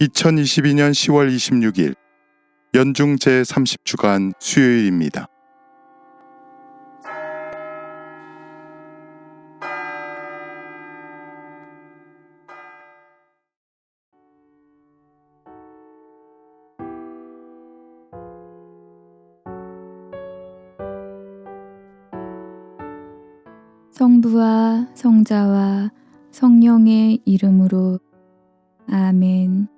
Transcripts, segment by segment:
2022년 10월 26일 연중 제30주간 수요일입니다. 성부와 성자와 성령의 이름으로 아멘.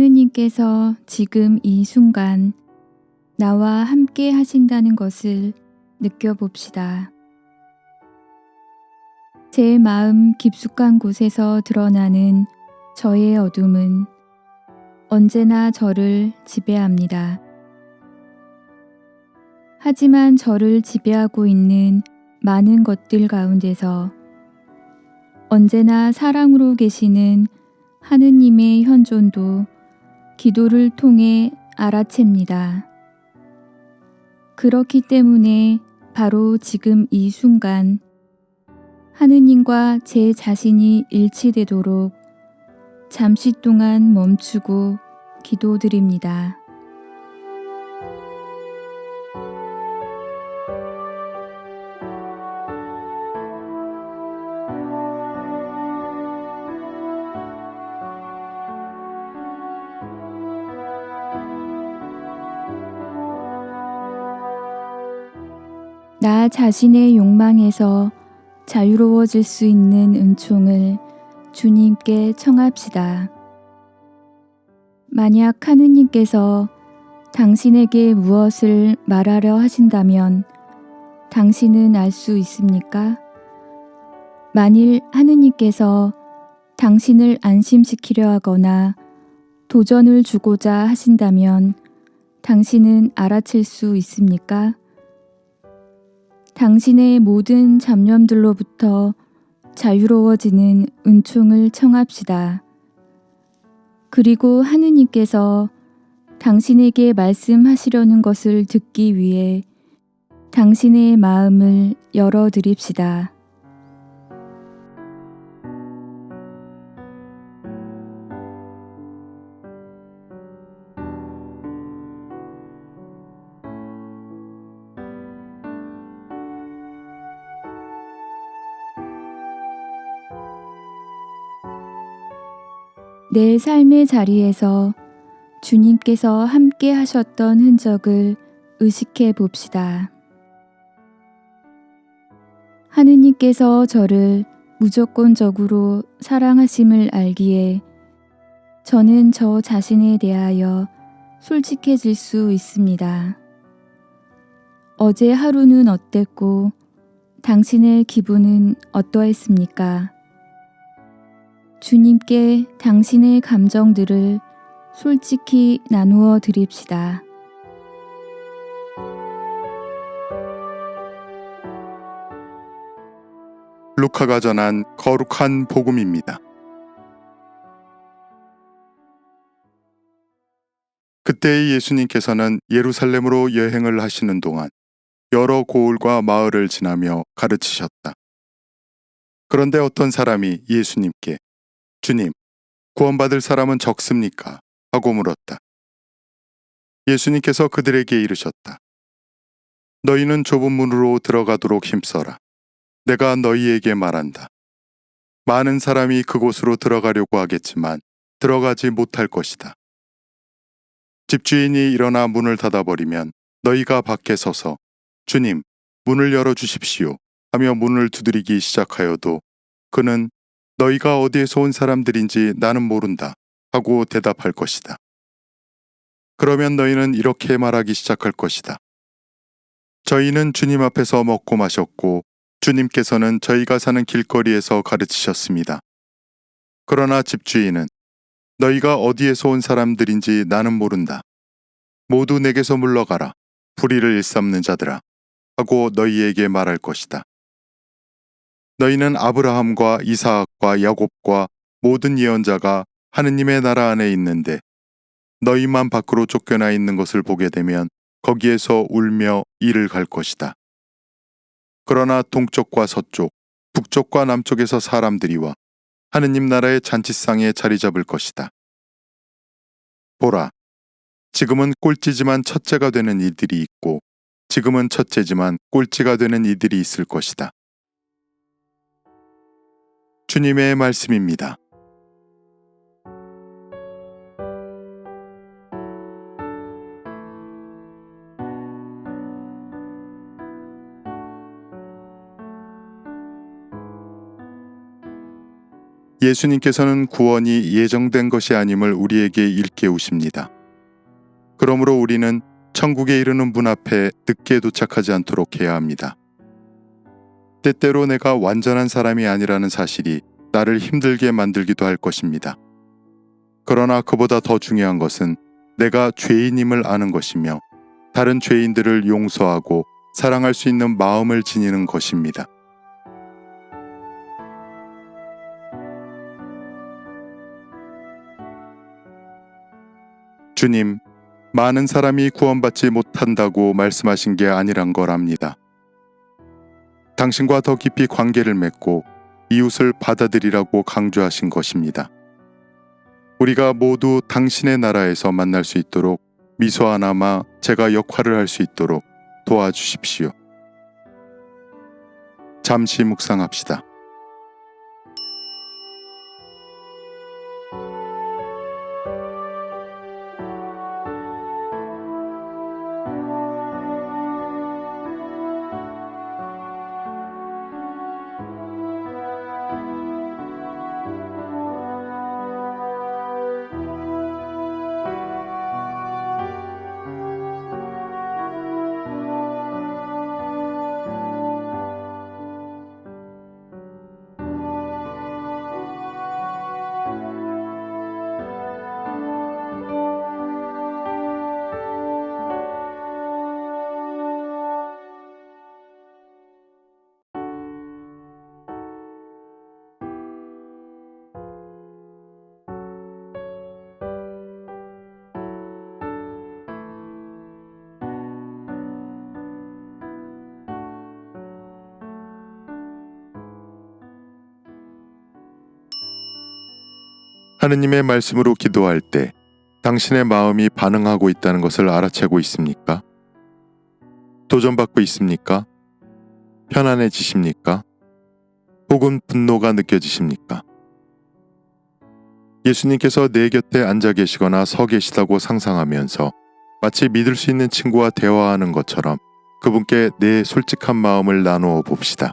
하느님께서 지금 이 순간 나와 함께 하신다는 것을 느껴봅시다. 제 마음 깊숙한 곳에서 드러나는 저의 어둠은 언제나 저를 지배합니다. 하지만 저를 지배하고 있는 많은 것들 가운데서 언제나 사랑으로 계시는 하느님의 현존도 기도를 통해 알아챕니다. 그렇기 때문에 바로 지금 이 순간 하느님과 제 자신이 일치되도록 잠시 동안 멈추고 기도드립니다. 나 자신의 욕망에서 자유로워질 수 있는 은총을 주님께 청합시다. 만약 하느님께서 당신에게 무엇을 말하려 하신다면 당신은 알 수 있습니까? 만일 하느님께서 당신을 안심시키려 하거나 도전을 주고자 하신다면 당신은 알아챌 수 있습니까? 당신의 모든 잡념들로부터 자유로워지는 은총을 청합시다. 그리고 하느님께서 당신에게 말씀하시려는 것을 듣기 위해 당신의 마음을 열어 드립시다. 내 삶의 자리에서 주님께서 함께 하셨던 흔적을 의식해 봅시다. 하느님께서 저를 무조건적으로 사랑하심을 알기에 저는 저 자신에 대하여 솔직해질 수 있습니다. 어제 하루는 어땠고 당신의 기분은 어떠했습니까? 주님께 당신의 감정들을 솔직히 나누어 드립시다. 루카가 전한 거룩한 복음입니다. 그때의 예수님께서는 예루살렘으로 여행을 하시는 동안 여러 고을과 마을을 지나며 가르치셨다. 그런데 어떤 사람이 예수님께 주님, 구원받을 사람은 적습니까? 하고 물었다. 예수님께서 그들에게 이르셨다. 너희는 좁은 문으로 들어가도록 힘써라. 내가 너희에게 말한다. 많은 사람이 그곳으로 들어가려고 하겠지만 들어가지 못할 것이다. 집주인이 일어나 문을 닫아버리면 너희가 밖에 서서 주님, 문을 열어 주십시오 하며 문을 두드리기 시작하여도 그는 너희가 어디에서 온 사람들인지 나는 모른다 하고 대답할 것이다. 그러면 너희는 이렇게 말하기 시작할 것이다. 저희는 주님 앞에서 먹고 마셨고 주님께서는 저희가 사는 길거리에서 가르치셨습니다. 그러나 집주인은 너희가 어디에서 온 사람들인지 나는 모른다. 모두 내게서 물러가라. 불의를 일삼는 자들아. 하고 너희에게 말할 것이다. 너희는 아브라함과 이사학과 야곱과 모든 예언자가 하느님의 나라 안에 있는데 너희만 밖으로 쫓겨나 있는 것을 보게 되면 거기에서 울며 이를 갈 것이다. 그러나 동쪽과 서쪽, 북쪽과 남쪽에서 사람들이 와 하느님 나라의 잔치상에 자리 잡을 것이다. 보라, 지금은 꼴찌지만 첫째가 되는 이들이 있고 지금은 첫째지만 꼴찌가 되는 이들이 있을 것이다. 주님의 말씀입니다. 예수님께서는 구원이 예정된 것이 아님을 우리에게 일깨우십니다. 그러므로 우리는 천국에 이르는 문 앞에 늦게 도착하지 않도록 해야 합니다. 때때로 내가 완전한 사람이 아니라는 사실이 나를 힘들게 만들기도 할 것입니다. 그러나 그보다 더 중요한 것은 내가 죄인임을 아는 것이며 다른 죄인들을 용서하고 사랑할 수 있는 마음을 지니는 것입니다. 주님, 많은 사람이 구원받지 못한다고 말씀하신 게 아니란 걸 압니다. 당신과 더 깊이 관계를 맺고 이웃을 받아들이라고 강조하신 것입니다. 우리가 모두 당신의 나라에서 만날 수 있도록 미소 하나마 제가 역할을 할 수 있도록 도와주십시오. 잠시 묵상합시다. 하느님의 말씀으로 기도할 때 당신의 마음이 반응하고 있다는 것을 알아채고 있습니까? 도전받고 있습니까? 편안해지십니까? 혹은 분노가 느껴지십니까? 예수님께서 내 곁에 앉아 계시거나 서 계시다고 상상하면서 마치 믿을 수 있는 친구와 대화하는 것처럼 그분께 내 솔직한 마음을 나누어 봅시다.